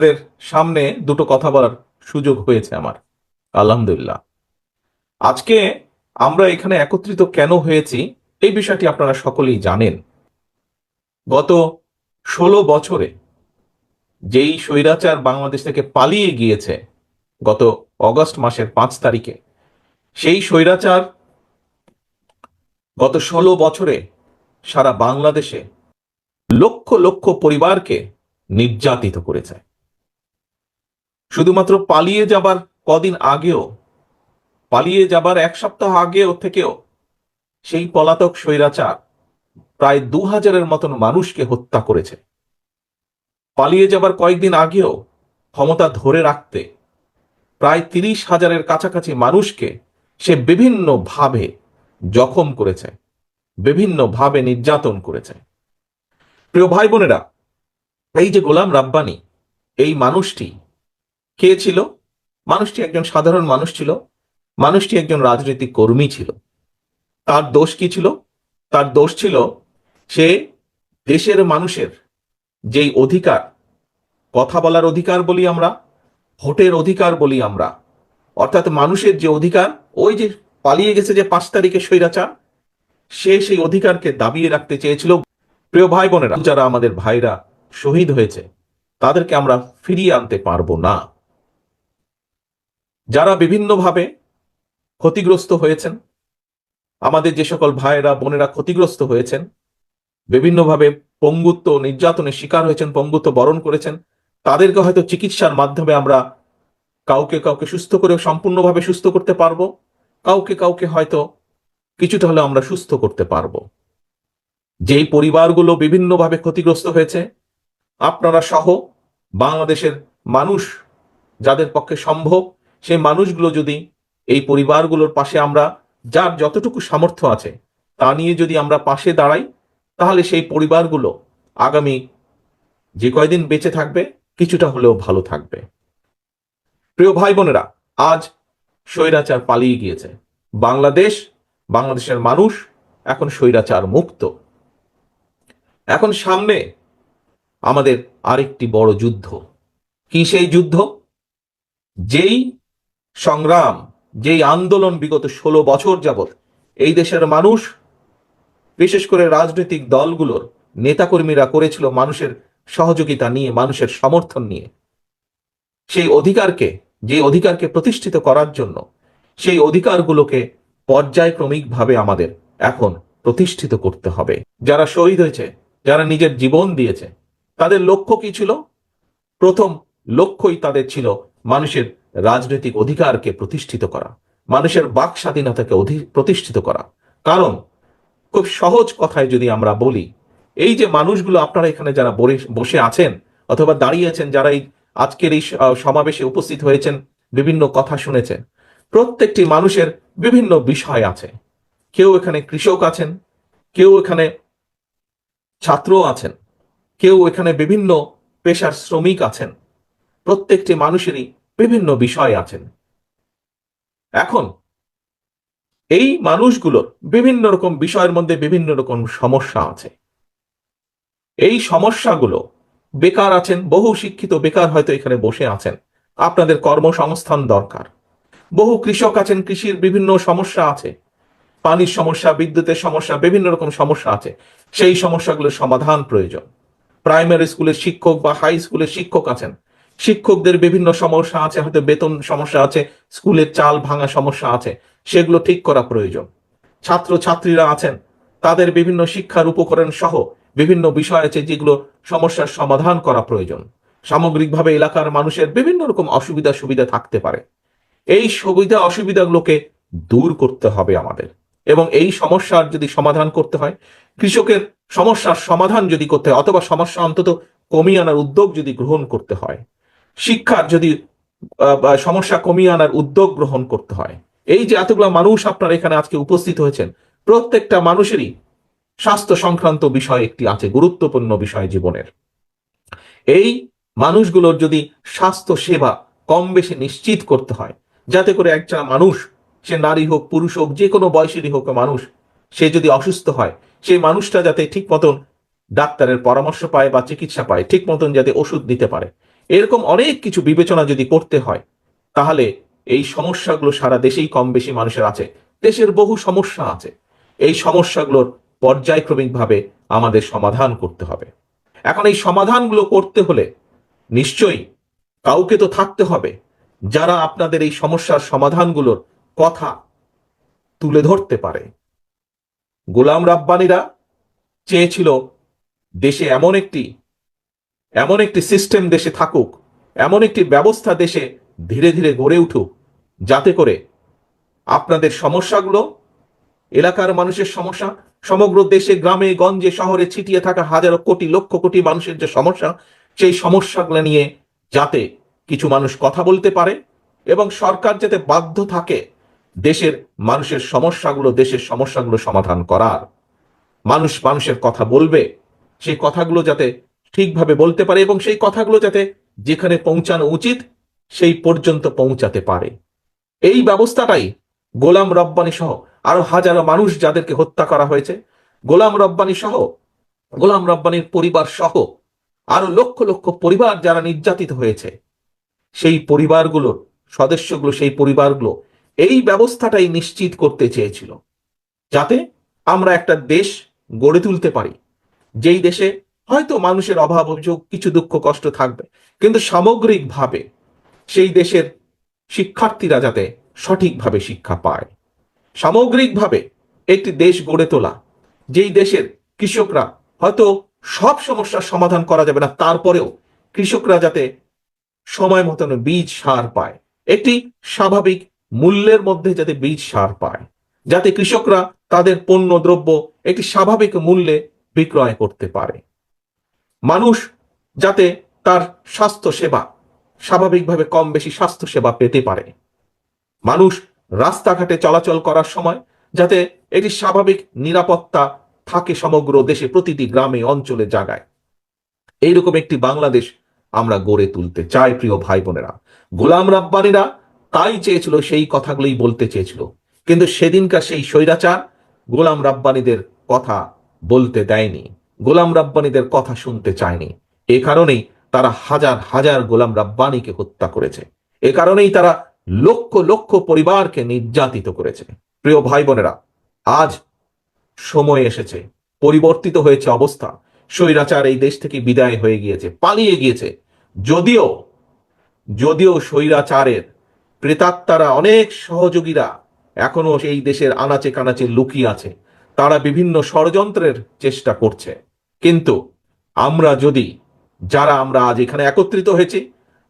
আপনাদের সামনে দুটো কথা বলার সুযোগ হয়েছে আমার। আলহামদুলিল্লাহ। আজকে আমরা এখানে একত্রিত কেন হয়েছি, এই বিষয়টি আপনারা সকলেই জানেন। গত ষোলো বছরে যেই স্বৈরাচার বাংলাদেশ থেকে পালিয়ে গিয়েছে, গত অগস্ট মাসের পাঁচ তারিখে, সেই স্বৈরাচার গত ষোলো বছরে সারা বাংলাদেশে লক্ষ লক্ষ পরিবারকে নির্যাতিত করেছে। শুধুমাত্র পালিয়ে যাবার কদিন আগেও, পালিয়ে যাবার এক সপ্তাহ আগেও থেকেও সেই পলাতক স্বৈরাচার প্রায় দু হাজারের মতন মানুষকে হত্যা করেছে। পালিয়ে যাবার কয়েকদিন আগেও ক্ষমতা ধরে রাখতে প্রায় তিরিশ হাজারের কাছাকাছি মানুষকে সে বিভিন্ন ভাবে জখম করেছে, বিভিন্ন ভাবে নির্যাতন করেছে। প্রিয় ভাই বোনেরা, এই যে গোলাম রাব্বানি, এই মানুষটি কে ছিল? মানুষটি একজন সাধারণ মানুষ ছিল। মানুষটি একজন রাজনৈতিক কর্মী ছিল। তার দোষ কি ছিল? তার দোষ ছিল সে দেশের মানুষের যেই অধিকার, কথা বলার অধিকার বলি আমরা, ভোটের অধিকার বলি আমরা, অর্থাৎ মানুষের যে অধিকার, ওই যে পালিয়ে গেছে যে পাঁচ তারিখে স্বৈরাচার, সে সেই অধিকারকে দাবিয়ে রাখতে চেয়েছিল। প্রিয় ভাই বোনেরা, যারা আমাদের ভাইরা শহীদ হয়েছে, তাদেরকে আমরা ফিরিয়ে আনতে পারব না। যারা বিভিন্নভাবে ক্ষতিগ্রস্ত হয়েছেন, আমাদের যে সকল ভাইয়েরা, বোনেরা ক্ষতিগ্রস্ত হয়েছেন, বিভিন্নভাবে পঙ্গুত্ব নির্যাতনের শিকার হয়েছেন, পঙ্গুত্ব বরণ করেছেন, তাদেরকে হয়তো চিকিৎসার মাধ্যমে আমরা কাউকে কাউকে সুস্থ করে সম্পূর্ণভাবে সুস্থ করতে পারব, কাউকে কাউকে হয়তো কিছুটা হলেও আমরা সুস্থ করতে পারব। যেই পরিবারগুলো বিভিন্নভাবে ক্ষতিগ্রস্ত হয়েছে, আপনারা সহ বাংলাদেশের মানুষ যাদের পক্ষে সম্ভব সেই মানুষগুলো যদি এই পরিবারগুলোর পাশে আমরা, যার যতটুকু সামর্থ্য আছে, তা নিয়ে যদি আমরা পাশে দাঁড়াই, তাহলে সেই পরিবারগুলো আগামী যে কয়দিন বেঁচে থাকবে, কিছুটা হলেও ভালো থাকবে। প্রিয় ভাই বোনেরা, আজ স্বৈরাচার পালিয়ে গিয়েছে। বাংলাদেশ, বাংলাদেশের মানুষ এখন স্বৈরাচার মুক্ত। এখন সামনে আমাদের আরেকটি বড় যুদ্ধ। কি সেই যুদ্ধ? যেই সংগ্রাম, যেই আন্দোলন বিগত ষোলো বছর যাবৎ এই দেশের মানুষ, বিশেষ করে রাজনৈতিক দলগুলোর নেতাকর্মীরা করেছিল মানুষের সহযোগিতা নিয়ে, মানুষের সমর্থন নিয়ে। সেই অধিকারকে, যে অধিকারকে প্রতিষ্ঠিত করার জন্য, সেই অধিকারগুলোকে পর্যায়ক্রমিকভাবে আমাদের এখন প্রতিষ্ঠিত করতে হবে। যারা শহীদ হয়েছে, যারা নিজের জীবন দিয়েছে, তাদের লক্ষ্য কি ছিল? প্রথম লক্ষ্যই তাদের ছিল মানুষের রাজনৈতিক অধিকারকে প্রতিষ্ঠিত করা, মানুষের বাক স্বাধীনতাকে প্রতিষ্ঠিত করা। কারণ, খুব সহজ কথায় যদি আমরা বলি, এই যে মানুষগুলো আপনারা এখানে যারা বসে আছেন অথবা দাঁড়িয়েছেন যারা এই আজকের এই সমাবেশে উপস্থিত হয়েছেন, বিভিন্ন কথা শুনেছেন, প্রত্যেকটি মানুষের বিভিন্ন বিষয় আছে। কেউ এখানে কৃষক আছেন, কেউ এখানে ছাত্র আছেন, কেউ এখানে বিভিন্ন পেশার শ্রমিক আছেন, প্রত্যেকটি মানুষেরই বিভিন্ন বিষয় আছেন। এখন, এই মানুষগুলোর বিভিন্ন রকম বিষয়ের মধ্যে বিভিন্ন রকম সমস্যা আছে। এই সমস্যাগুলো বেকার আছেন, বহু শিক্ষিত বেকার হয়তো এখানে বসে আছেন। আপনাদের কর্মসংস্থান দরকার। বহু কৃষক আছেন, কৃষির বিভিন্ন সমস্যা আছে। পানির সমস্যা, বিদ্যুতের সমস্যা, বিভিন্ন রকম সমস্যা আছে। সেই সমস্যাগুলোর সমাধান প্রয়োজন। প্রাইমারি স্কুলের শিক্ষক বা হাই স্কুলের শিক্ষক আছেন শিক্ষকদের বিভিন্ন সমস্যা আছে, হয়তো বেতন সমস্যা আছে, স্কুলের চাল ভাঙা সমস্যা আছে, সেগুলো ঠিক করা প্রয়োজন। ছাত্র ছাত্রীরা আছেন, তাদের বিভিন্ন শিক্ষার উপকরণ সহ বিভিন্ন বিষয় আছে যেগুলো সমস্যার সমাধান করা প্রয়োজন। সামগ্রিকভাবে এলাকার মানুষের বিভিন্ন রকম অসুবিধা সুবিধা থাকতে পারে। এই সুবিধা অসুবিধাগুলোকে দূর করতে হবে আমাদের। এবং এই সমস্যার যদি সমাধান করতে হয়, কৃষকের সমস্যার সমাধান যদি করতে হয়, অথবা সমস্যা অন্তত কমিয়ে আনার উদ্যোগ যদি গ্রহণ করতে হয় শিক্ষার যদি সমস্যা কমিয়ে আনার উদ্যোগ গ্রহণ করতে হয়। এই যে এতগুলো মানুষ আপনার এখানে আজকে উপস্থিত হয়েছেন, প্রত্যেকটা মানুষেরই স্বাস্থ্য সংক্রান্ত বিষয় একটি আছে, গুরুত্বপূর্ণ বিষয় জীবনের। এই মানুষগুলোর যদি স্বাস্থ্য সেবা কম বেশি নিশ্চিত করতে হয়, যাতে করে একটা মানুষ, সে নারী হোক, পুরুষ হোক, যে কোনো বয়সেরই হোক মানুষ, সে যদি অসুস্থ হয়, সেই মানুষটা যাতে ঠিক মতন ডাক্তারের পরামর্শ পায় বা চিকিৎসা পায়, ঠিক মতন যাতে ওষুধ নিতে পারে। এরকম অনেক কিছু বিবেচনা যদি করতে হয়, তাহলে এই সমস্যাগুলো সারা দেশেই কম বেশি মানুষের আছে। দেশের বহু সমস্যা আছে। এই সমস্যাগুলোর পর্যায়ক্রমিকভাবে আমাদের সমাধান করতে হবে। এখন এই সমাধানগুলো করতে হলে নিশ্চয়ই কাউকে তো থাকতে হবে, যারা আপনাদের এই সমস্যার সমাধানগুলোর কথা তুলে ধরতে পারে। গোলাম রাব্বানিরা চেয়েছিল দেশে এমন একটি এমন একটি সিস্টেম দেশে থাকুক, এমন একটি ব্যবস্থা দেশে ধীরে ধীরে গড়ে উঠুক, যাতে করে আপনাদের সমস্যাগুলো, এলাকার মানুষের সমস্যা, সমগ্র দেশে, গ্রামে, গঞ্জে, শহরে ছিটিয়ে থাকা হাজারো কোটি, লক্ষ কোটি মানুষের যে সমস্যা, সেই সমস্যাগুলো নিয়ে যাতে কিছু মানুষ কথা বলতে পারে এবং সরকার যাতে বাধ্য থাকে দেশের মানুষের সমস্যাগুলো, দেশের সমস্যাগুলো সমাধান করার। মানুষ মানুষের কথা বলবে, সেই কথাগুলো যাতে ঠিকভাবে বলতে পারে এবং সেই কথাগুলো যাতে যেখানে পৌঁছানো উচিত, সেই পর্যন্ত পৌঁছাতে পারে। এই ব্যবস্থাটাই গোলাম রব্বানি সহ আরও হাজারো মানুষ যাদেরকে হত্যা করা হয়েছে, গোলাম রব্বানি সহ, গোলাম রব্বানির পরিবার সহ আরও লক্ষ লক্ষ পরিবার যারা নির্যাতিত হয়েছে, সেই পরিবারগুলোর সদস্যগুলো, সেই পরিবারগুলো এই ব্যবস্থাটাই নিশ্চিত করতে চেয়েছিল, যাতে আমরা একটা দেশ গড়ে তুলতে পারি। যেই দেশে হয়তো মানুষের অভাব, অভিযোগ, কিছু দুঃখ, কষ্ট থাকবে। কিন্তু সামগ্রিকভাবে সেই দেশের শিক্ষার্থীরা যাতে সঠিকভাবে শিক্ষা পায়। সামগ্রিকভাবে একটি দেশ গড়ে তোলা, যেই দেশের কৃষকরা হয়তো সব সমস্যার সমাধান করা যাবে না, তারপরেও কৃষকরা যাতে সময় মতন বীজ সার পায়। একটি স্বাভাবিক মূল্যের মধ্যে যাতে বীজ সার পায়, যাতে কৃষকরা তাদের পণ্য, দ্রব্য একটি স্বাভাবিক মূল্যে বিক্রয় করতে পারে। মানুষ যাতে তার স্বাস্থ্য সেবা স্বাভাবিকভাবে কম বেশি স্বাস্থ্য সেবা পেতে পারে। মানুষ রাস্তাঘাটে চলাচল করার সময় যাতে এটি স্বাভাবিক নিরাপত্তা থাকে সমগ্র দেশে প্রতিটি গ্রামে, অঞ্চলে, জায়গায়। এইরকম একটি বাংলাদেশ আমরা গড়ে তুলতে চাই, প্রিয় ভাই বোনেরা গোলাম রাব্বানিরা তাই চেয়েছিল, সেই কথাগুলোই বলতে চেয়েছিল। কিন্তু সেদিনকার সেই স্বৈরাচার গোলাম রাব্বানিদের কথা বলতে দেয়নি। গোলাম রাব্বানিদের কথা শুনতে চায়নি। এ কারণেই তারা হাজার হাজার গোলাম রাব্বানিকে হত্যা করেছে। এ কারণেই তারা লক্ষ লক্ষ পরিবারকে নির্যাতিত করেছে। প্রিয় ভাই বোনেরা আজ সময় এসেছে, পরিবর্তিত হয়েছে অবস্থা। স্বৈরাচার এই দেশ থেকে বিদায় হয়ে গিয়েছে, পালিয়ে গিয়েছে। যদিও যদিও স্বৈরাচারের প্রেতাত্মারা অনেক সহযোগীরা এখনও সেই দেশের আনাচে কানাচে লুকিয়ে আছে, তারা বিভিন্ন ষড়যন্ত্রের চেষ্টা করছে। কিন্তু আমরা যদি, যারা আমরা আজ এখানে একত্রিত হয়েছি,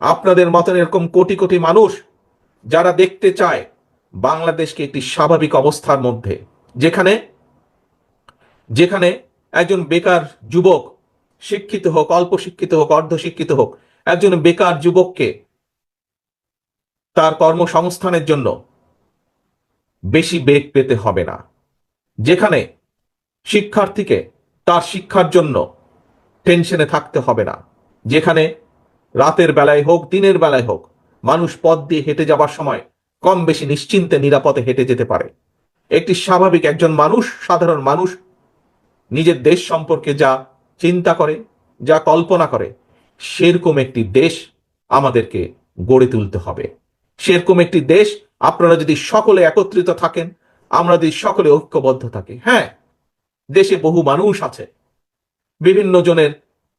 আপনাদের মতন এরকম কোটি কোটি মানুষ যারা দেখতে চায় বাংলাদেশকে একটি স্বাভাবিক অবস্থার মধ্যে, যেখানে যেখানে একজন বেকার যুবক শিক্ষিত হোক, অল্প শিক্ষিত হোক, অর্ধ শিক্ষিত হোক, একজন বেকার যুবককে তার কর্মসংস্থানের জন্য বেশি বেগ পেতে হবে না। যেখানে শিক্ষার্থীকে তার শিক্ষার জন্য টেনশনে থাকতে হবে না। যেখানে রাতের বেলায় হোক, দিনের বেলায় হোক, মানুষ পথ দিয়ে হেঁটে যাবার সময় কম বেশি নিশ্চিন্তে, নিরাপদে হেঁটে যেতে পারে। একটি স্বাভাবিক একজন মানুষ, সাধারণ মানুষ, নিজের দেশ সম্পর্কে যা চিন্তা করে, যা কল্পনা করে, সেরকম একটি দেশ আমাদেরকে গড়ে তুলতে হবে। সেরকম একটি দেশ, আপনারা যদি সকলে একত্রিত থাকেন, আমরা যদি সকলে ঐক্যবদ্ধ থাকি। হ্যাঁ দেশে বহু মানুষ আছে। বিভিন্ন জনের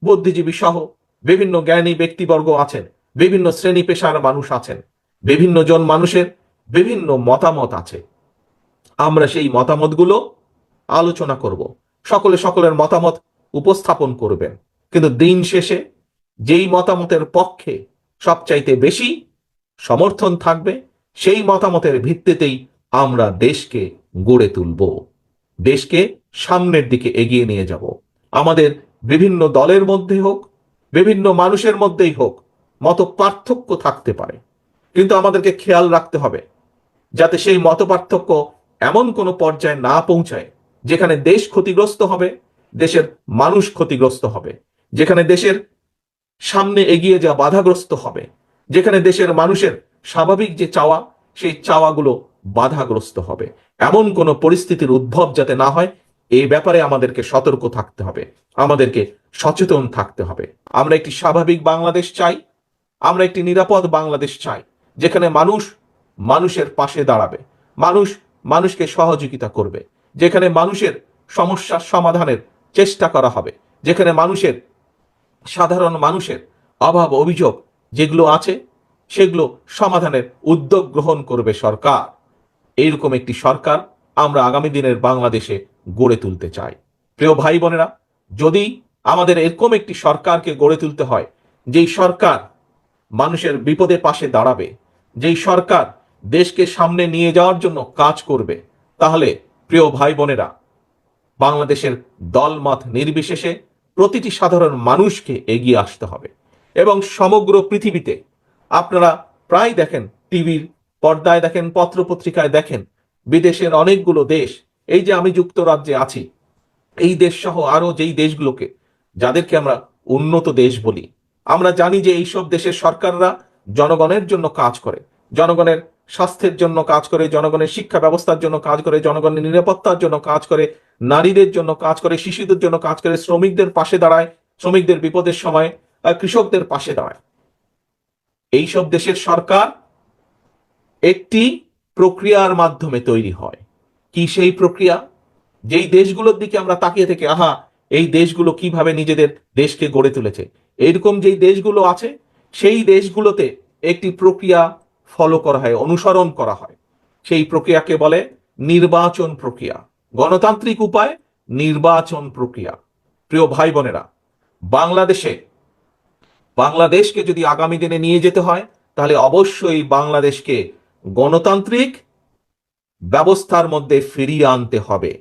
বুদ্ধিজীবী সহ বিভিন্ন জ্ঞানী ব্যক্তিবর্গ আছেন। বিভিন্ন শ্রেণি পেশার মানুষ আছেন। বিভিন্ন জন মানুষের বিভিন্ন মতামত আছে। আমরা সেই মতামতগুলো আলোচনা করব। সকলে সকলের মতামত উপস্থাপন করবেন। কিন্তু দিন শেষে যেই মতামতের পক্ষে সবচাইতে বেশি সমর্থন থাকবে, সেই মতামতের ভিত্তিতেই আমরা দেশকে গড়ে তুলব। দেশকে সামনের দিকে এগিয়ে নিয়ে যাব। আমাদের বিভিন্ন দলের মধ্যে হোক, বিভিন্ন মানুষের মধ্যেই হোক মত পার্থক্য থাকতে পারে। কিন্তু আমাদেরকে খেয়াল রাখতে হবে, যাতে সেই মত পার্থক্য এমন কোনো পর্যায়ে না পৌঁছায়, যেখানে দেশ ক্ষতিগ্রস্ত হবে, দেশের মানুষ ক্ষতিগ্রস্ত হবে, যেখানে দেশের সামনে এগিয়ে যা বাধাগ্রস্ত হবে, যেখানে দেশের মানুষের স্বাভাবিক যে চাওয়া, সেই চাওয়াগুলো বাধাগ্রস্ত হবে। এমন কোনো পরিস্থিতির উদ্ভব যাতে না হয়, এই ব্যাপারে আমাদেরকে সতর্ক থাকতে হবে। আমাদেরকে সচেতন থাকতে হবে। আমরা একটি স্বাভাবিক বাংলাদেশ চাই, আমরা একটি নিরাপদ বাংলাদেশ চাই, যেখানে মানুষ মানুষের পাশে দাঁড়াবে, মানুষ মানুষকে সহযোগিতা করবে, যেখানে মানুষের সমস্যার সমাধানের চেষ্টা করা হবে, যেখানে মানুষের সাধারণ মানুষের অভাব অভিযোগ যেগুলো আছে, সেগুলো সমাধানের উদ্যোগ গ্রহণ করবে সরকার। এইরকম একটি সরকার আমরা আগামী দিনের বাংলাদেশে গড়ে তুলতে চাই। প্রিয় ভাই বোনেরা, যদি আমাদের এরকম একটি সরকারকে গড়ে তুলতে হয়, যেই সরকার মানুষের বিপদে পাশে দাঁড়াবে, যেই সরকার দেশকে সামনে নিয়ে যাওয়ার জন্য কাজ করবে, তাহলে প্রিয় ভাই বোনেরা, বাংলাদেশের দলমত নির্বিশেষে প্রতিটি সাধারণ মানুষকে এগিয়ে আসতে হবে। এবং সমগ্র পৃথিবীতে আপনারা প্রায় দেখেন টিভির পর্দায় দেখেন পত্র পত্রিকায় দেখেন, বিদেশের অনেকগুলো দেশ, এই যে আমি যুক্তরাজ্যে আছি, এই দেশ সহ আরও যেই দেশগুলোকে, যাদেরকে আমরা উন্নত দেশ বলি। আমরা জানি যে এইসব দেশের সরকাররা জনগণের জন্য কাজ করে, জনগণের স্বাস্থ্যের জন্য কাজ করে, জনগণের শিক্ষা ব্যবস্থার জন্য কাজ করে, জনগণের নিরাপত্তার জন্য কাজ করে, নারীদের জন্য কাজ করে, শিশুদের জন্য কাজ করে, শ্রমিকদের পাশে দাঁড়ায়, শ্রমিকদের বিপদের সময় কৃষকদের পাশে দাঁড়ায়। এইসব দেশের সরকার একটি প্রক্রিয়ার মাধ্যমে তৈরি হয়। কি সেই প্রক্রিয়া? যেই দেশগুলোর দিকে আমরা তাকিয়ে থেকে, আহা, এই দেশগুলো কীভাবে নিজেদের দেশকে গড়ে তুলেছে? এরকম যেই দেশগুলো আছে, সেই দেশগুলোতে একটি প্রক্রিয়া ফলো করা হয়, অনুসরণ করা হয়। সেই প্রক্রিয়াকে বলে নির্বাচন প্রক্রিয়া। গণতান্ত্রিক উপায়, নির্বাচন প্রক্রিয়া। প্রিয় ভাই বোনেরা বাংলাদেশে, বাংলাদেশকে যদি আগামী দিনে নিয়ে যেতে হয়, তাহলে অবশ্যই বাংলাদেশকে গণতান্ত্রিক ব্যবস্থার মধ্যে ফিরিয়ে আনতে হবে।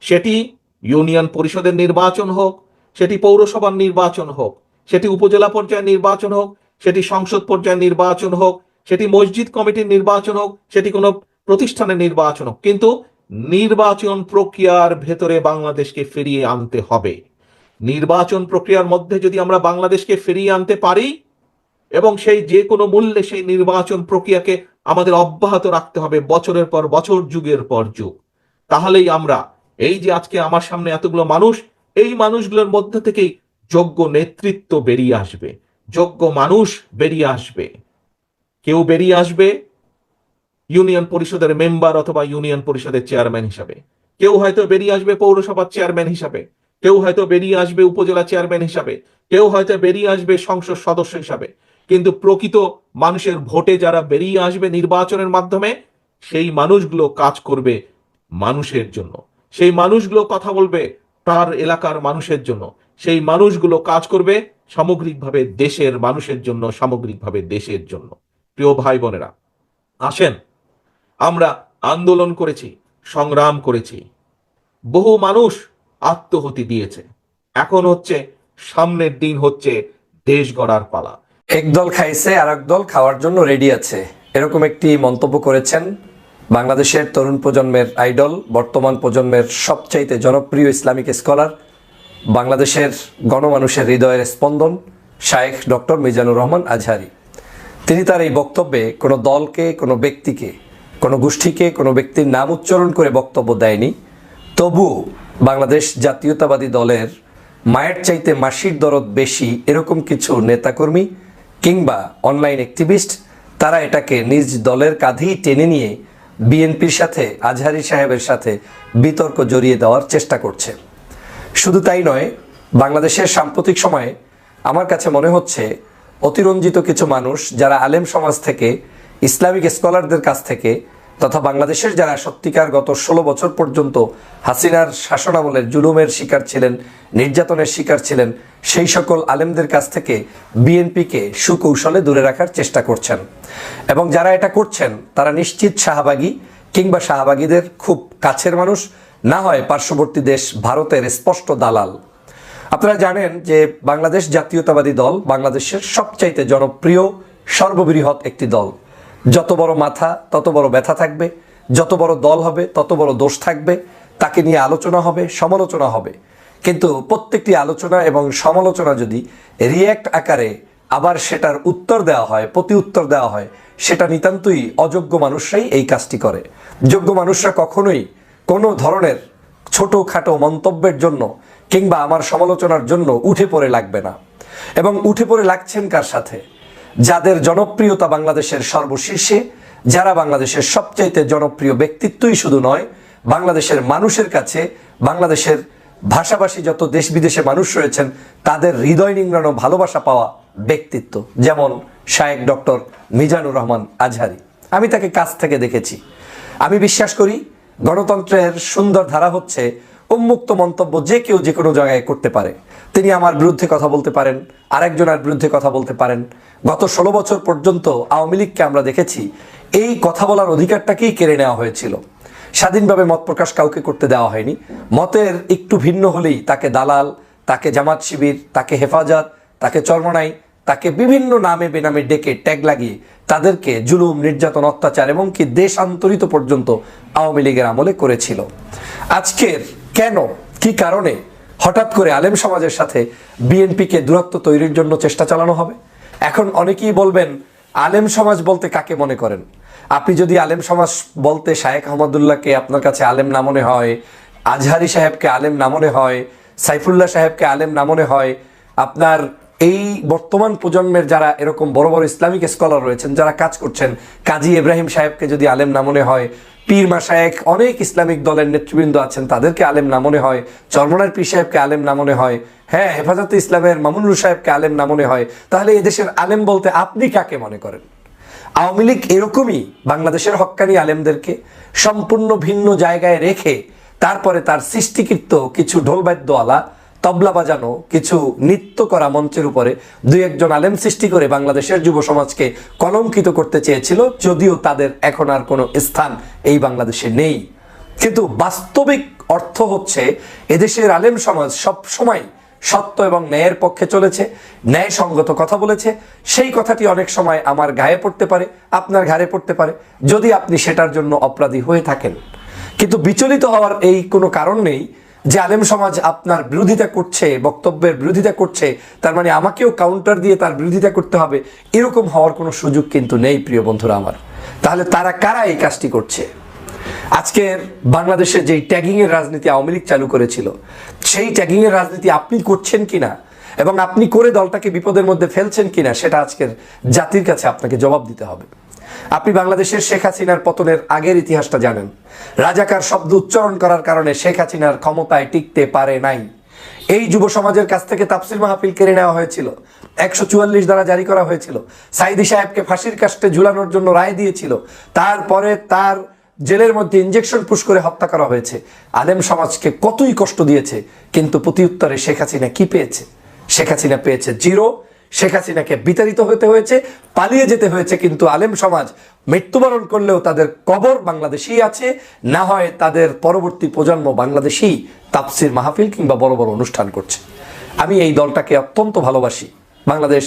সেটি ইউনিয়ন পরিষদের নির্বাচন হোক, সেটি পৌরসভার নির্বাচন হোক, সেটি উপজেলা পর্যায়ের নির্বাচন হোক, সেটি সংসদ পর্যায়ের নির্বাচন হোক, সেটি মসজিদ কমিটির নির্বাচন হোক, সেটি কোনো প্রতিষ্ঠানের নির্বাচন হোক। কিন্তু নির্বাচন প্রক্রিয়ার ভেতরে বাংলাদেশকে ফিরিয়ে আনতে হবে। নির্বাচন প্রক্রিয়ার মধ্যে যদি আমরা বাংলাদেশকে ফিরিয়ে আনতে পারি, এবং সেই যে কোনো মূল্যে সেই নির্বাচন প্রক্রিয়াকে আমাদের অব্যাহত রাখতে হবে বছরের পর বছর, যুগের পর যুগ। তাহলেই আমরা, এই যে আজকে আমার সামনে এতগুলো মানুষ, এই মানুষগুলোর মধ্যে থেকেই যোগ্য নেতৃত্ব বেরিয়ে আসবে। যোগ্য মানুষ বেরিয়ে আসবে। কেউ বেরিয়ে আসবে ইউনিয়ন পরিষদের মেম্বার অথবা ইউনিয়ন পরিষদের চেয়ারম্যান হিসাবে। কেউ হয়তো বেরিয়ে আসবে পৌরসভার চেয়ারম্যান হিসাবে। কেউ হয়তো বেরিয়ে আসবে উপজেলা চেয়ারম্যান হিসাবে। কেউ হয়তো বেরিয়ে আসবে সংসদ সদস্য হিসাবে। কিন্তু প্রকৃত মানুষের ভোটে যারা বেরিয়ে আসবে নির্বাচনের মাধ্যমে, সেই মানুষগুলো কাজ করবে মানুষের জন্য। সেই মানুষগুলো কথা বলবে তার এলাকার মানুষের জন্য। সেই মানুষগুলো কাজ করবে সামগ্রিকভাবে দেশের মানুষের জন্য, সামগ্রিকভাবে দেশের জন্য। প্রিয় ভাই বোনেরা, আসেন, আমরা আন্দোলন করেছি, সংগ্রাম করেছি। বহু মানুষ আত্মহতি দিয়েছে। এখন হচ্ছে সামনের দিন হচ্ছে দেশ গড়ার পালা। এক দল খাইছে আর দল খাওয়ার জন্য রেডি আছে। এরকম একটি মন্তব্য করেছেন বাংলাদেশের তরুণ প্রজন্মের আইডল, বর্তমান প্রজন্মের সবচাইতে জনপ্রিয় ইসলামিক স্কলার, বাংলাদেশের গণমানুষের হৃদয়ের স্পন্দন, শায়েখ ডক্টর মিজানুর রহমান আজহারি। তিনি তার এই বক্তব্যে কোনো দলকে, কোনো ব্যক্তিকে, কোনো গোষ্ঠীকে, কোনো ব্যক্তির নাম উচ্চারণ করে বক্তব্য দেয়নি। তবুও বাংলাদেশ জাতীয়তাবাদী দলের মায়ের চাইতে মাসির দরদ বেশি এরকম কিছু নেতাকর্মী কিংবা অনলাইন অ্যাক্টিভিস্ট, তারা এটাকে নিজ দলের কাঁধেই টেনে নিয়ে বিএনপির সাথে, আজহারি সাহেবের সাথে বিতর্ক জড়িয়ে দেওয়ার চেষ্টা করছে। শুধু তাই নয়, বাংলাদেশের সাম্প্রতিক সময়ে আমার কাছে মনে হচ্ছে, অতিরঞ্জিত কিছু মানুষ যারা আলেম সমাজ থেকে, ইসলামিক স্কলারদের কাছ থেকে তথা বাংলাদেশের যারা সত্যিকার গত ষোলো বছর পর্যন্ত হাসিনার শাসনামলের জুলুমের শিকার ছিলেন, নির্যাতনের শিকার ছিলেন, সেই সকল আলেমদের কাছ থেকে বিএনপিকে সুকৌশলে দূরে রাখার চেষ্টা করছেন। এবং যারা এটা করছেন, তারা নিশ্চিত শাহবাগী কিংবা শাহবাগীদের খুব কাছের মানুষ, না হয় পার্শ্ববর্তী দেশ ভারতের স্পষ্ট দালাল। আপনারা জানেন যে বাংলাদেশ জাতীয়তাবাদী দল বাংলাদেশের সবচাইতে জনপ্রিয় সর্ববৃহৎ একটি দল। যত বড় মাথা, তত বড় ব্যথা থাকবে, যত বড় দল হবে, তত বড় দোষ থাকবে, তাকে নিয়ে আলোচনা হবে, সমালোচনা হবে। কিন্তু প্রত্যেকটি আলোচনা এবং সমালোচনা যদি রিয়্যাক্ট আকারে আবার সেটার উত্তর দেওয়া হয়, প্রতি উত্তর দেওয়া হয়, সেটা নিতান্তই অযোগ্য মানুষরাই এই কাজটি করে। যোগ্য মানুষরা কখনোই কোনো ধরনের ছোটোখাটো মন্তব্যের জন্য কিংবা আমার সমালোচনার জন্য উঠে পড়ে লাগবে না। এবং উঠে পড়ে লাগছেন কার সাথে? যাদের জনপ্রিয়তা বাংলাদেশের সর্বশীর্ষে, যারা বাংলাদেশের সবচাইতে জনপ্রিয় ব্যক্তিত্বই শুধু নয়, বাংলাদেশের মানুষের কাছে, বাংলাদেশের ভাষাভাষী যত দেশ বিদেশে মানুষ রয়েছেন, তাদের হৃদয় নিংড়ানো ভালোবাসা পাওয়া ব্যক্তিত্ব, যেমন শায়েক ডক্টর মিজানুর রহমান আজহারি। আমি তাকে কাছ থেকে দেখেছি। আমি বিশ্বাস করি, গণতন্ত্রের সুন্দর ধারা হচ্ছে উন্মুক্ত মন্তব্য যে কেউ যে কোনো জায়গায় করতে পারে। তিনি আমার বিরুদ্ধে কথা বলতে পারেন আরেকজনের বিরুদ্ধে কথা বলতে পারেন। গত ষোলো বছর পর্যন্ত আওয়ামী লীগকে আমরা দেখেছি, এই কথা বলার অধিকারটাকেই কেড়ে নেওয়া হয়েছিল। স্বাধীনভাবে মত প্রকাশ কাউকে করতে দেওয়া হয়নি। মতের একটু ভিন্ন হলেই তাকে দালাল, তাকে জামাত শিবির, তাকে হেফাজত, তাকে চর্মনাই, তাকে বিভিন্ন নামে বেনামে ডেকে ট্যাগ লাগিয়ে তাদেরকে জুলুম, নির্যাতন, অত্যাচার এবং কি দেশান্তরিত পর্যন্ত আওয়ামী লীগের আমলে করেছিল। আজকের কেন, কি কারণে হঠাৎ করে আলেম সমাজের সাথে বিএনপিকে দূরত্ব তৈরির জন্য চেষ্টা চালানো হবে? এখন অনেকেই বলবেন, আলেম সমাজ বলতে কাকে মনে করেন? আপনি যদি আলেম সমাজ বলতে শায়েখ আহমদুল্লাহকে আপনার কাছে আলেম না মনে হয়, আজহারি সাহেবকে আলেম না মনে হয়, সাইফুল্লাহ সাহেবকে আলেম না মনে হয়, আপনার এই বর্তমান প্রজন্মের যারা এরকম বড় বড় ইসলামিক স্কলার রয়েছেন, যারা কাজ করছেন, কাজী ইব্রাহিম সাহেবকে যদি আলেম না মনে হয় পীর মাসায়েক অনেক ইসলামিক দলের নেতৃবৃন্দ আছেন, তাদেরকে আলেম না মনে হয়। চরমনার পীর সাহেবকে আলেম না মনে হয়। হ্যাঁ হেফাজতে ইসলামের মামুনুর সাহেবকে আলেম না মনে হয়। তাহলে এদেশের আলেম বলতে আপনি কাকে মনে করেন? আওয়ামী লীগ এরকমই বাংলাদেশের হক্কানি আলেমদেরকে সম্পূর্ণ ভিন্ন জায়গায় রেখে তারপরে তার সৃষ্টিকৃত কিছু ঢোলবাদ্যওয়ালা তবলা বাজানো, কিছু নৃত্য করা মঞ্চের উপরে দুই একজন আলেম সৃষ্টি করে বাংলাদেশের যুব সমাজকে কলঙ্কিত করতে চেয়েছিল, যদিও তাদের এখন আর কোনো স্থান এই বাংলাদেশে নেই। কিন্তু বাস্তবিক অর্থ হচ্ছে, এদেশের আলেম সমাজ সব সময় সত্য এবং ন্যায়ের পক্ষে চলেছে, ন্যায়সঙ্গত কথা বলেছে। সেই কথাটি অনেক সময় আমার গায়ে পড়তে পারে, আপনার ঘাড়ে পড়তে পারে, যদি আপনি সেটার জন্য অপরাধী হয়ে থাকেন। কিন্তু বিচলিত হওয়ার এই কোনো কারণ নেই যে আলেম সমাজ আপনার বিরোধিতা করছে, বক্তব্যের বিরোধিতা করছে, তার মানে আমাকেও কাউন্টার দিয়ে তার বিরোধিতা করতে হবে, এরকম হওয়ার কোনো সুযোগ কিন্তু নেই প্রিয় বন্ধুরা আমার। তাহলে তারা কারা এই কাজটি করছে? আজকের বাংলাদেশে যেই ট্যাগিং এর রাজনীতি আওয়ামী লীগ চালু করেছিল, সেই ট্যাগিং এর রাজনীতি আপনি করছেন কিনা? এবং আপনি করে দলটাকে বিপদের মধ্যে ফেলছেন কিনা, সেটা আজকের জাতির কাছে আপনাকে জবাব দিতে হবে। আপনি বাংলাদেশের শেখ হাসিনার পতনের আগের ইতিহাসটা জানেন। রাজাকার শব্দ উচ্চারণ করার কারণে শেখ হাসিনার ক্ষমতায় টিকতে পারে নাই। এই যুব সমাজের কাছ থেকে তাফসিল মাহফিল কেড়ে নেওয়া হয়েছিল। একশো চুয়াল্লিশ দ্বারা জারি করা হয়েছিল। সাইদি সাহেবকে ফাঁসির কাস্টে ঝুলানোর জন্য রায় দিয়েছিল। তারপরে তার জেলের মধ্যে ইঞ্জেকশন পুশ করে হত্যা করা হয়েছে। আলেম সমাজকে কতই কষ্ট দিয়েছে, কিন্তু প্রতি উত্তরে শেখ হাসিনা কি পেয়েছে? শেখ হাসিনা পেয়েছে জিরো শেখ হাসিনাকে বিতাড়িত হতে হয়েছে, পালিয়ে যেতে হয়েছে কিন্তু আলেম সমাজ মৃত্যুবরণ করলেও তাদের কবর বাংলাদেশেই আছে, না হয় তাদের পরবর্তী প্রজন্ম বাংলাদেশেই তাপসির মাহফিল কিংবা বড় বড় অনুষ্ঠান করছে। আমি এই দলটাকে অত্যন্ত ভালোবাসি। বাংলাদেশ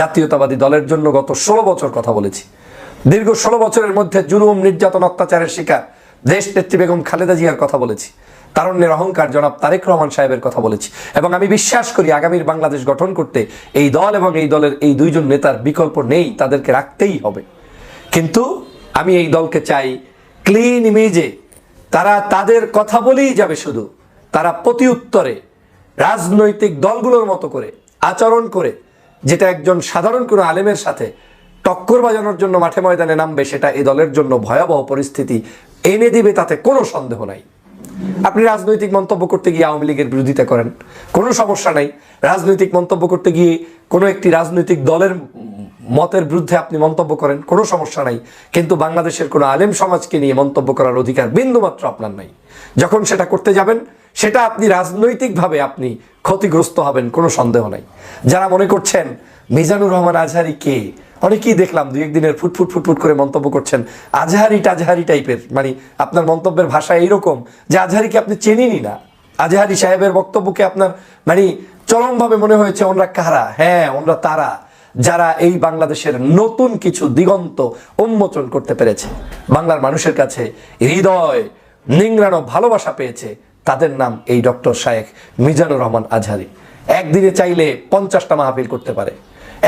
জাতীয়তাবাদী দলের জন্য গত ষোলো বছর কথা বলেছি। দীর্ঘ ষোলো বছরের মধ্যে জুলুম, নির্যাতন, অত্যাচারের শিকার দেশ নেত্রী বেগম খালেদা জিয়ার কথা বলেছি। তারণ্যের অহংকার জনাব তারেক রহমান সাহেবের কথা বলেছি। এবং আমি বিশ্বাস করি আগামীর বাংলাদেশ গঠন করতে এই দল এবং এই দলের এই দুইজন নেতার বিকল্প নেই, তাদেরকে রাখতেই হবে। কিন্তু আমি এই দলকে চাই ক্লিন ইমেজে তারা তাদের কথা বলেই যাবে শুধু। তারা প্রতি উত্তরে রাজনৈতিক দলগুলোর মতো করে, আচরণ করে, যেটা একজন সাধারণ কোনো আলেমের সাথে টক্কর বাজানোর জন্য মাঠে ময়দানে নামবে, সেটা এই দলের জন্য ভয়াবহ পরিস্থিতি এনে দিবে, তাতে কোনো সন্দেহ নাই। আপনি রাজনৈতিক মন্তব্য করতে গিয়ে আওয়ামী লীগের বিরোধিতা করেন। কোনো সমস্যা নাই। রাজনৈতিক মন্তব্য করতে গিয়ে কোনো একটি রাজনৈতিক দলের মতের বিরুদ্ধে আপনি মন্তব্য করেন, কোনো সমস্যা নাই। কিন্তু বাংলাদেশের কোনো আলেম সমাজকে নিয়ে মন্তব্য করার অধিকার বিন্দুমাত্র আপনার নাই। যখন সেটা করতে যাবেন, সেটা আপনি রাজনৈতিকভাবে আপনি ক্ষতিগ্রস্ত হবেন, কোনো সন্দেহ নাই। যারা মনে করছেন মিজানুর রহমান আজহারি কে? অনেকেই দেখলাম দুই একদিনের ফুটফুট ফুটফুট করে মন্তব্য করছেন, আজহারি টাজহারি টাইপের। মানে আপনার মন্তব্যের ভাষা এইরকম যে আজহারিকে আপনি চেনেনই না। আজহারি সাহেবের বক্তব্যকে আপনার মানে চরমভাবে মনে হয়েছে ওনরা কারা? হ্যাঁ ওনরা তারা, যারা এই বাংলাদেশের নতুন কিছু দিগন্ত উন্মোচন করতে পেরেছে। বাংলার মানুষের কাছে হৃদয়, নিংড়ানো ভালোবাসা পেয়েছে, তাদের নাম এই ডক্টর শায়েখ মিজানুর রহমান আজহারি। একদিনে চাইলে পঞ্চাশটা মাহফিল করতে পারে।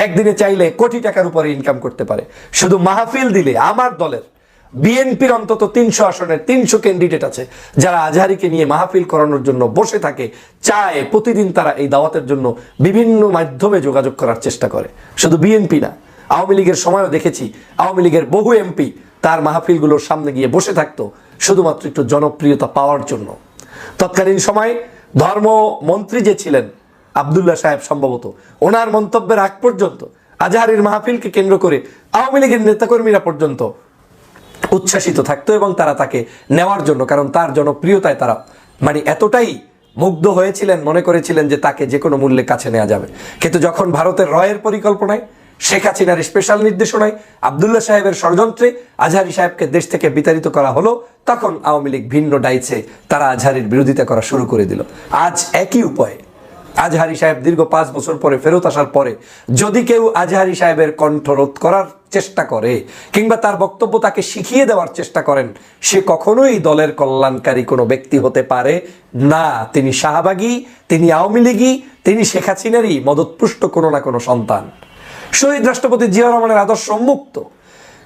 একদিনে চাইলে কোটি টাকার উপরে ইনকাম করতে পারে। শুধু মাহফিল দিলে, আমার দলের, বিএনপির অন্তত তিনশো আসনের তিনশো ক্যান্ডিডেট আছে, যারা আজহারিকে নিয়ে মাহফিল করানোর জন্য বসে থাকে, চায়, প্রতিদিন তারা এই দাওয়াতের জন্য বিভিন্ন মাধ্যমে যোগাযোগ করার চেষ্টা করে। শুধু বিএনপি না, আওয়ামী লীগের সময়ও দেখেছি, আওয়ামী লীগের বহু এমপি তার মাহফিলগুলোর সামনে গিয়ে বসে থাকতো, শুধুমাত্র একটু জনপ্রিয়তা পাওয়ার জন্য। তৎকালীন সময় ধর্মমন্ত্রী যে ছিলেন আবদুল্লাহ সাহেব সম্ভবত। ওনার মন্তব্যের আগ পর্যন্ত, আজহারির মাহফিলকে কেন্দ্র করে আওয়ামী লীগের নেতাকর্মীরা পর্যন্ত উচ্ছ্বাসিত থাকতো এবং তারা তাকে নেওয়ার জন্য, কারণ তার জনপ্রিয়তায় তারা মানে এতটাই মুগ্ধ হয়েছিলেন, মনে করেছিলেন যে তাকে যে কোনো মূল্যে কাছে নেওয়া যাবে। কিন্তু যখন ভারতের রয়ের পরিকল্পনায়, শেখ হাসিনার স্পেশাল নির্দেশনায় আবদুল্লাহ সাহেবের ষড়যন্ত্রে আজহারি সাহেবকে দেশ থেকে বিতাড়িত করা হলো, তখন আওয়ামী লীগ ভিন্ন ডাইছে, তারা আজহারির বিরোধিতা করা শুরু করে দিল। আজ একই উপায়ে আজহারি সাহেব দীর্ঘ পাঁচ বছর পরে ফেরত আসার পরে যদি কেউ আজহারি সাহেবের কণ্ঠ রোধ করার চেষ্টা করে কিংবা তার বক্তব্য তাকে শিখিয়ে দেওয়ার চেষ্টা করেন, সে কখনোই দলের কল্যাণকারী কোনো ব্যক্তি হতে পারে না। তিনি শাহবাগী, তিনি আওয়ামী লীগই তিনি শেখ হাসিনারই মদতপুষ্ট কোনো না কোনো সন্তান। শহীদ রাষ্ট্রপতি জিয়া রহমানের আদর্শ মুক্ত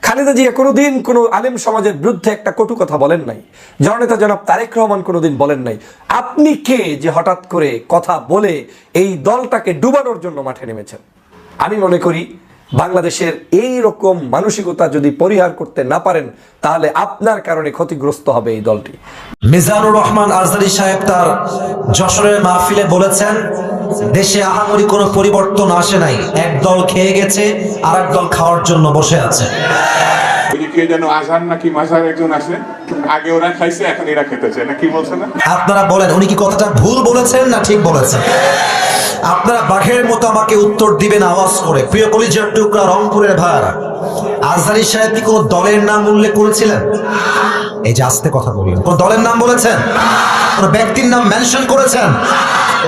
খালেদা জিয়া কোনোদিন কোনো আলেম সমাজের বিরুদ্ধে একটা কটু কথা বলেন নাই। জননেতা জনাব তারেক রহমান কোনোদিন বলেন নাই। আপনি কে যে হঠাৎ করে কথা বলে এই দলটাকে ডুবানোর জন্য মাঠে নেমেছেন? আমি মনে করি বাংলাদেশের এই রকম মানসিকতা যদি পরিহার করতে না পারেন, তাহলে আপনার কারণে ক্ষতিগ্রস্ত হবে এই দলটি। মিজানুর রহমান আজহারি সাহেব তার যশোরের মাহফিলে বলেছেন দেশে আহামরি কোনো পরিবর্তন আসে নাই। এক দল খেয়ে গেছে আর এক দল খাওয়ার জন্য বসে আছে। না? আপনারা বলেন, উনি কি কথাটা ভুল বলেছেন না ঠিক বলেছেন? আপনারা বাঘের মতো আমাকে উত্তর দিবেন আওয়াজ করে। প্রিয় কলিজার টুকরা, রংপুরের ভাড়া। আজহারি সাহেব কি দলের নাম উল্লেখ করেছিলেন? এই যে আস্তে কথা বললেন। কোন দলের নাম বলেছেন? কোন ব্যক্তির নাম মেনশন করেছেন?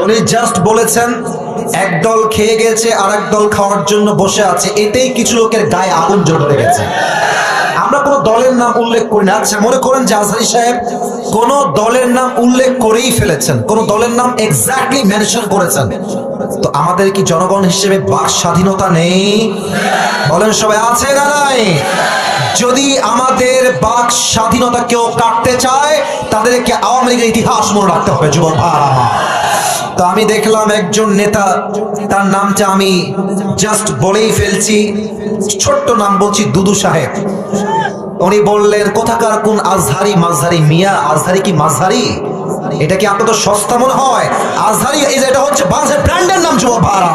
উনি জাস্ট বলেছেন, এক দল খেয়ে গেছে আর দল খাওয়ার জন্য বসে আছে। এতেই কিছু লোকের গায়ে আগুন জ্বলে গেছে। আমরা কোনো দলের নাম উল্লেখ করি না। আচ্ছা মনে করেন যে আজহারি সাহেব কোন দলের নাম উল্লেখ করেই ফেলেছেন, কোন দলের নাম এক্স্যাক্টলি মেনশন করেছেন। তো আমাদের কি জনগণ হিসেবে বাক স্বাধীনতা নেই? বলেন সবাই, আছে না নাই? যদি আমাদের বাক স্বাধীনতা কেউ কাটতে চায়, তাদেরকে আওয়ামী লীগের ইতিহাস মনে রাখতে হবে আমার। তো আমি দেখলাম একজন নেতা, তার নামটা আমি জাস্ট বলেই ফেলছি, ছোট্ট নাম বলছি দুদু সাহেব। উনি বললেন, কোথাকার কোন আজহারি মাঝহারি মিয়া? আজহারি কি মাঝহারি? এটা কি আপনাদের সস্তা মনে হয়? আজহারি, এই যে এটা হচ্ছে বাংলাদেশের ব্র্যান্ডের নাম যুবক ভাড়া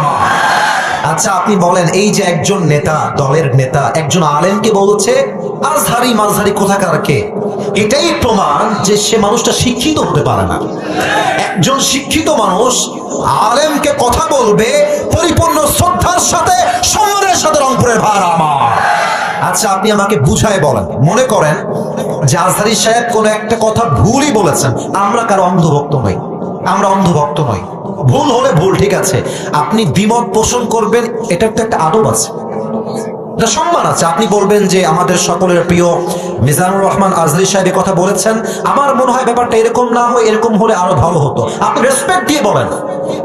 আচ্ছা আপনি বলেন, এই যে একজন নেতা, দলের নেতা, একজন আলেমকে বলছে, আজহারি মাঝহারি কোথাকার কে? এটাই প্রমাণ যে সে মানুষটা শিক্ষিত হতে পারে না। একজন শিক্ষিত মানুষ আলেমকে কথা বলবে, পরিপূর্ণ শ্রদ্ধার সাথে সম্মানের সাথে রংপুরের ভার আমার। আচ্ছা আপনি আমাকে বুঝায় বলেন। মনে করেন যে আজহারি সাহেব কোন একটা কথা ভুলই বলেছেন। আমরা কারও অন্ধভক্ত নই। আমরা অন্ধভক্ত নই। ভুল হলে ভুল, ঠিক আছে। আপনি দ্বিমত পোষণ করবেন এটা তো একটা আদব আছে। সম্মান আছে। আপনি বলবেন যে আমাদের সকলের প্রিয় মিজানুর রহমান আজহারি সাহেব কথা বলেছেন। আমার মনে হয় ব্যাপারটা এরকম না হয়, এরকম হলে আরও ভালো হতো। আপনি রেসপেক্ট দিয়ে বলেন।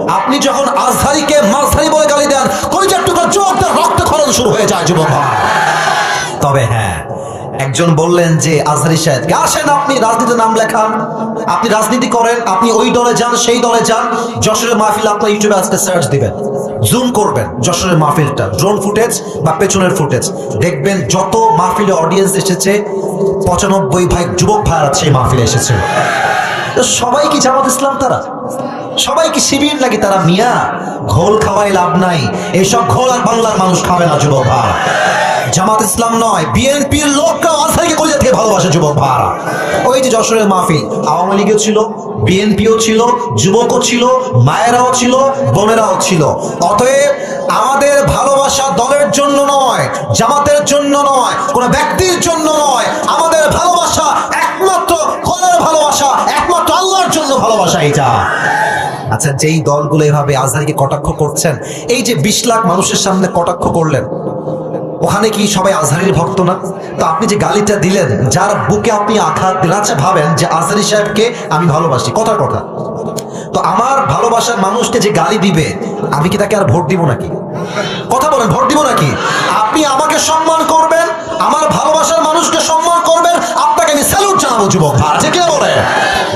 আপনি যখন আজহারিকে মাঝহারি বলে গালি দেন, কলিজার টুকরা তার রক্ত খরণ শুরু হয়ে যায়, যুবক। তবে হ্যাঁ। একজন বললেন যে, আজহারি সাহেবকে আসেন আপনি? রাজনীতির নাম লেখান। আপনি রাজনীতি করেন, আপনি ওই দলে যান, সেই দলে যান। যশোরের মাহফিল আপনার ইউটিউবে আজকে সার্চ দিবেন। জুম করবেন যশোরের মাহফিলটা। ড্রোন ফুটেজ বা পেছনের ফুটেজ দেখবেন যত মাহফিলে অডিয়েন্স এসেছে, পঁচানব্বই ভাই যুবক ভাইয়ারা সেই মাহফিলে এসেছে। সবাই কি জামাত ইসলাম তারা? সবাই কি শিবির নাকি তারা মিয়া? ঘোল খাওয়াই লাভ নাই। এসব ঘোল আর বাংলার মানুষ খাবে না, যুবক ভাই। জামাত ইসলাম নয়, বিএনপির লোকরা আজহারিকে কলিজা থেকে ভালোবাসে যুবক ভাড়া ওই যে যশোরের মাহফিল, আওয়ামী লীগও ছিল, বিএনপিও ছিল, যুবকও ছিল, মায়েরাও ছিল, বোনেরাও ছিল। অতএব আমাদের ভালোবাসা দলের জন্য নয়, জামাতের জন্য নয়, কোন ব্যক্তির জন্য নয়। আমাদের ভালোবাসা একমাত্র কোনের ভালোবাসা, একমাত্র আল্লাহর জন্য ভালোবাসা এটা আচ্ছা যেই দলগুলো এভাবে আজহারিকে কটাক্ষ করছেন, এই যে বিশ লাখ মানুষের সামনে কটাক্ষ করলেন ওখানে কি সবাই আজহারির ভক্ত না? তো আপনি যে গালিটা দিলেন, যার বুকে আপনি আঘাত দিলেন আচ্ছা ভাবেন যে আজহারি সাহেবকে আমি ভালোবাসি। কথার কথা। তো আমার ভালোবাসার মানুষকে যে গালি দিবে, আমি কি তাকে আর ভোট দিব নাকি? কথা বলেন, ভোট দিব নাকি? আপনি আমাকে সম্মান করবেন, আমার ভালোবাসার মানুষকে সম্মান করবেন, আপনাকে আমি স্যালুট জানাব, যুবক আর যে কে বলে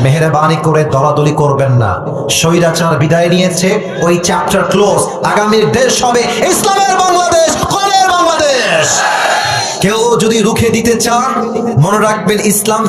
মেহরবানি করে দলাদলি করবেন না। স্বৈরাচার বিদায় নিয়েছে, ওই চ্যাপ্টার ক্লোজ আগামীর দেশ হবে ইসলামের বাংলাদেশ। কেউ যদি রুখে দিতে চান মনে রাখবেন ইসলাম